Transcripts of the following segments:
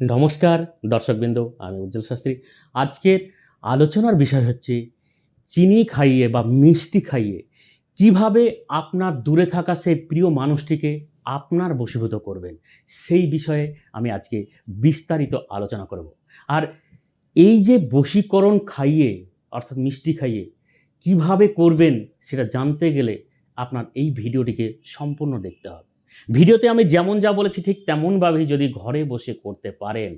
নমস্কার, দর্শকবৃন্দ, আমি উজ্জ্বল শাস্ত্রী। আজকের আলোচনার বিষয় হচ্ছে চিনি খাইয়ে বা মিষ্টি খাইয়ে কীভাবে আপনার দূরে থাকা সেই প্রিয় মানুষটিকে আপনার বশীভূত করবেন, সেই বিষয়ে আমি আজকে বিস্তারিত আলোচনা করব। আর এই যে বশীকরণ খাইয়ে, অর্থাৎ মিষ্টি খাইয়ে কীভাবে করবেন সেটা জানতে গেলে আপনার এই ভিডিওটিকে সম্পূর্ণ দেখতে হবে। ভিডিওতে আমি যেমন যা বলেছি ঠিক তেমনভাবেই যদি ঘরে বসে করতে পারেন,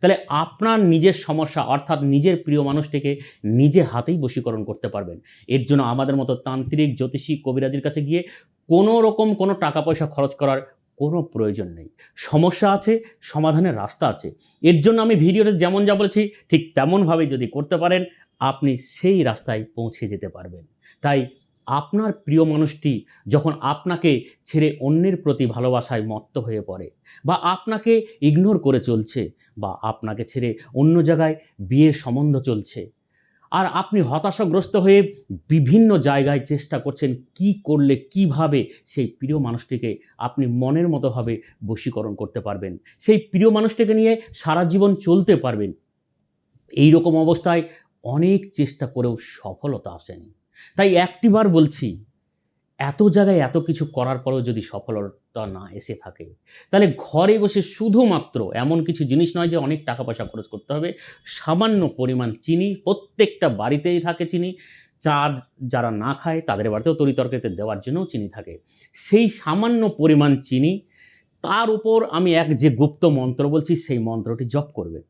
তাহলে আপনার নিজের সমস্যা অর্থাৎ নিজের প্রিয় মানুষটিকে নিজে হাতেই বশীকরণ করতে পারবেন। এর জন্য আমাদের মতো তান্ত্রিক, জ্যোতিষী, কবিরাজির কাছে গিয়ে কোনো রকম কোনো টাকা পয়সা খরচ করার কোনো প্রয়োজন নেই। সমস্যা আছে, সমাধানের রাস্তা আছে। এর জন্য আমি ভিডিওতে যেমন যা বলেছি ঠিক তেমনভাবে যদি করতে পারেন, আপনি সেই রাস্তায় পৌঁছে যেতে পারবেন। তাই আপনার প্রিয় মানুষটি যখন আপনাকে ছেড়ে অন্যের প্রতি ভালোবাসায় মত্ত হয়ে পড়ে বা আপনাকে ইগনোর করে চলছে বা আপনাকে ছেড়ে অন্য জায়গায় বিয়ের সম্বন্ধ চলছে, আর আপনি হতাশাগ্রস্ত হয়ে বিভিন্ন জায়গায় চেষ্টা করছেন কি করলে, কীভাবে সেই প্রিয় মানুষটিকে আপনি মনের মতোভাবে বশীকরণ করতে পারবেন, সেই প্রিয় মানুষটিকে নিয়ে সারা জীবন চলতে পারবেন এই রকম অবস্থায় অনেক চেষ্টা করেও সফলতা আসেনি। তাই একটিবার বলছি, এত জায়গায় এত কিছু করার পরেও যদি সফলতা না এসে থাকে, তাহলে ঘরে বসে শুধুমাত্র এমন কিছু জিনিস নয় যে অনেক টাকা পয়সা খরচ করতে হবে। সামান্য পরিমাণ চিনি, প্রত্যেকটা বাড়িতেই থাকে চিনি। চা যারা না খায়, তাদের বাড়িতেও তরিতরকারিতে দেওয়ার জন্যও চিনি থাকে। সেই সামান্য পরিমাণ চিনি, তার উপর আমি এক যে গুপ্ত মন্ত্র বলছি, সেই মন্ত্রটি জপ করবে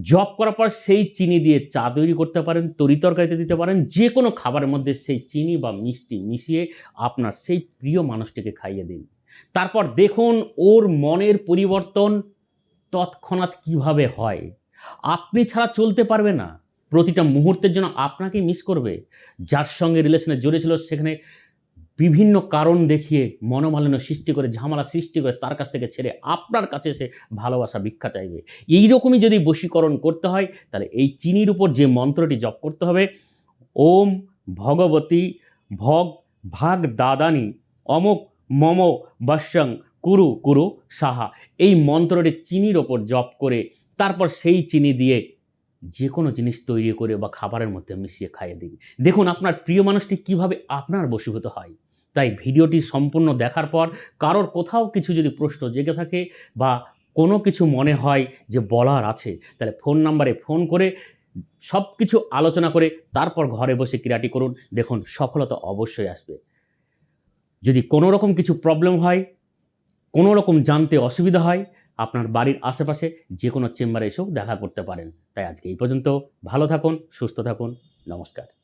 জব করার পর সেই চিনি দিয়ে চা তৈরি করতে পারেন তরিতরকারিতে দিতে পারেন যে কোনো খাবারের মধ্যে সেই চিনি বা মিষ্টি মিশিয়ে আপনার সেই প্রিয় মানুষটিকে খাইয়ে দিন। তারপর দেখুন ওর মনের পরিবর্তন তৎক্ষণাৎ কীভাবে হয়। আপনি ছাড়া চলতে পারবে না। প্রতিটা মুহূর্তের জন্য আপনাকেই মিস করবে। যার সঙ্গে রিলেশনে জড়িয়ে ছিল সেখানে বিভিন্ন কারণ দেখিয়ে মনোমালিন্য সৃষ্টি করে, ঝামেলা সৃষ্টি করে তার কাছ থেকে ছেড়ে আপনার কাছে এসে ভালোবাসা ভিক্ষা চাইবে। এই রকমই যদি বশীকরণ করতে হয়, তাহলে এই চিনির উপর যে মন্ত্রটি জপ করতে হবে, ওম ভগবতী ভগ ভাগ দাদানি অমুক মম বশ্যং কুরু কুরু সাহা। এই মন্ত্রটি চিনির ওপর জপ করে, তারপর সেই চিনি দিয়ে যে কোনো জিনিস তৈরি করে বা খাবারের মধ্যে মিশিয়ে খাইয়ে দিন দেখুন, আপনার প্রিয় মানুষটি কীভাবে আপনার বশীভূত হয়? তাই ভিডিওটি সম্পূর্ণ দেখার পর কারোর কোথাও কিছু যদি প্রশ্ন জেগে থাকে বা কোনো কিছু মনে হয় যে বলার আছে, তাহলে ফোন নাম্বারে ফোন করে সব কিছু আলোচনা করে তারপর ঘরে বসে ক্রিয়াটি করুন। দেখুন, সফলতা অবশ্যই আসবে। যদি কোনো রকম কিছু প্রবলেম হয়, কোনো রকম জানতে অসুবিধা হয়, আপনার বাড়ির আশেপাশে যে কোনো চেম্বারে এসেও দেখা করতে পারেন। তাই আজকে এই পর্যন্ত। ভালো থাকুন, সুস্থ থাকুন। নমস্কার।